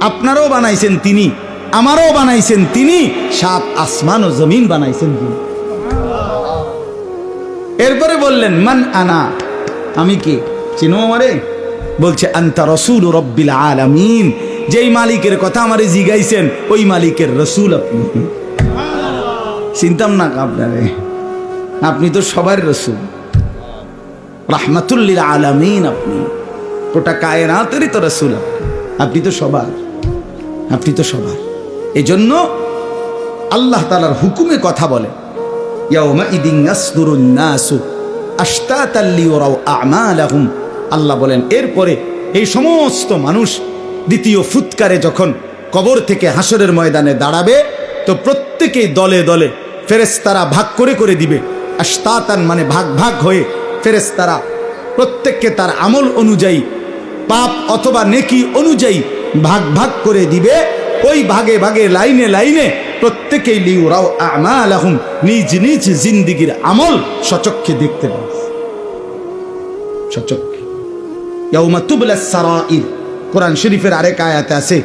আপনারও বানাইছেন তিনি, আমারও বানাইছেন তিনি, সাত আসমান ও জমিন বানাইছেন তিনি। এরপরে বললেন, মান আনা? আমি কি? চিনো আমারে? বলছে, আন্তা রসুল রব্বিল আলামিন। যেই মালিকের কথা আমারে জিগাইছেন, ওই মালিকের রসুল আপনি। চিন্তাম না আপনারে। আপনি তো সবার রসুল। রাহমাতুল্লিল আলামিন আপনি। গোটা কায়নাতেরই তো রসুল আপনি। আপনি তো সবার। আপনি তো সবার। এই জন্য আল্লাহ তালার হুকুমে কথা বলে আল্লাহ বলেন, এরপরে এই সমস্ত মানুষ দ্বিতীয় ফুৎকারে যখন কবর থেকে হাসরের ময়দানে দাঁড়াবে, তো প্রত্যেকেই দলে দলে ফেরেশতারা ভাগ করে করে দিবে। আশতাতান মানে ভাগ ভাগ হয়ে ফেরেশতারা প্রত্যেককে তার আমল অনুযায়ী, পাপ অথবা নেকি অনুযায়ী ভাগ ভাগ করে দিবে। ওই ভাগে ভাগে লাইনে লাইনে প্রত্যেকেই লিউরাও আমালাহুম, নিজ নিজ জিন্দিগির আমল সচক্ষে দেখতে পাবে। সচক্ষে। কোরআন শরীফের আরেক আয়াতে আছে